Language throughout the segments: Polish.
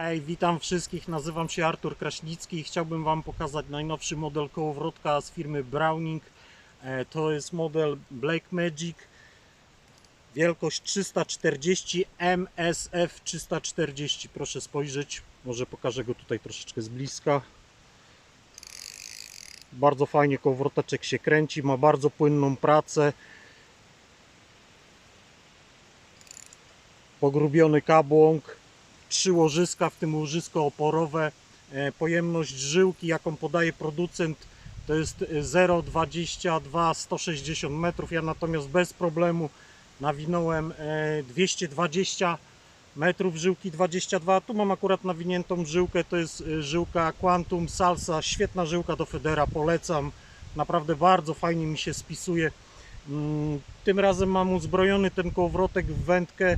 Hej, witam wszystkich, nazywam się Artur Kraśnicki i chciałbym Wam pokazać najnowszy model kołowrotka z firmy Browning. E, To jest model Black Magic, wielkość 340 MSF 340. Proszę spojrzeć, może pokażę go tutaj troszeczkę z bliska. Bardzo fajnie kołowroteczek się kręci, ma bardzo płynną pracę. Pogrubiony kabłąk, trzy łożyska, w tym łożysko oporowe. E, Pojemność żyłki, jaką podaje producent, to jest e, 0,22 160 metrów. Ja natomiast bez problemu nawinąłem e, 220 metrów żyłki 22. Tu mam akurat nawiniętą żyłkę, to jest e, żyłka Quantum Salsa, świetna żyłka do Federa, polecam. Naprawdę bardzo fajnie mi się spisuje. Mm, Tym razem mam uzbrojony ten kołowrotek w wędkę e,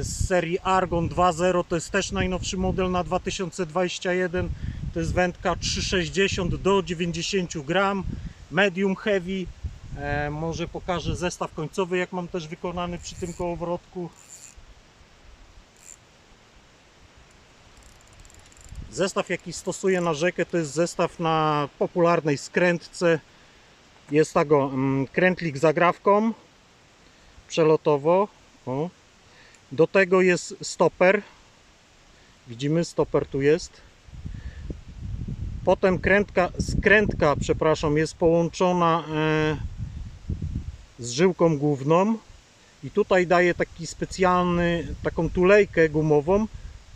z serii Argon 2.0. To jest też najnowszy model na 2021. To jest wędka 360 do 90 gram, medium heavy. E, Może pokażę zestaw końcowy, jak mam też wykonany przy tym kołowrotku. Zestaw jaki stosuję na rzekę to jest zestaw na popularnej skrętce. Jest tego mm, krętlik z agrawką przelotowo. O. Do tego jest stoper. Widzimy, stoper tu jest. Potem krętka, skrętka, przepraszam, jest połączona e, z żyłką główną. I tutaj daje taki specjalny, taką tulejkę gumową,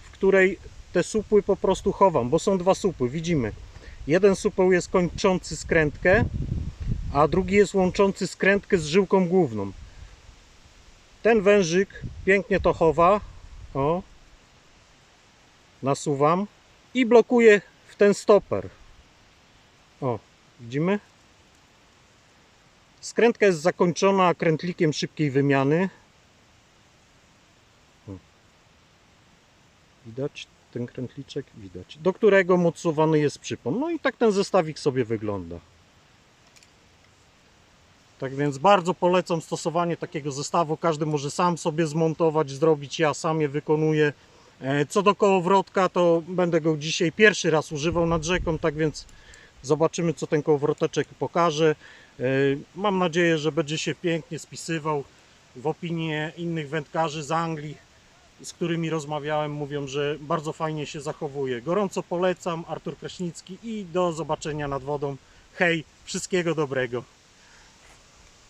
w której te supły po prostu chowam, bo są dwa supły, widzimy. Jeden supeł jest kończący skrętkę, a drugi jest łączący skrętkę z żyłką główną. Ten wężyk pięknie to chowa. O. Nasuwam i blokuję w ten stoper. O, widzimy? Skrętka jest zakończona krętlikiem szybkiej wymiany. Widać ten krętliczek? Widać. Do którego mocowany jest przypon. No i tak ten zestawik sobie wygląda. Tak więc bardzo polecam stosowanie takiego zestawu. Każdy może sam sobie zmontować, zrobić. Ja sam je wykonuję. E, Co do kołowrotka, to będę go dzisiaj pierwszy raz używał nad rzeką, tak więc zobaczymy, co ten kołowroteczek pokaże. E, Mam nadzieję, że będzie się pięknie spisywał. W opinie innych wędkarzy z Anglii, z którymi rozmawiałem, mówią, że bardzo fajnie się zachowuje. Gorąco polecam. Artur Kraśnicki i do zobaczenia nad wodą. Hej, wszystkiego dobrego.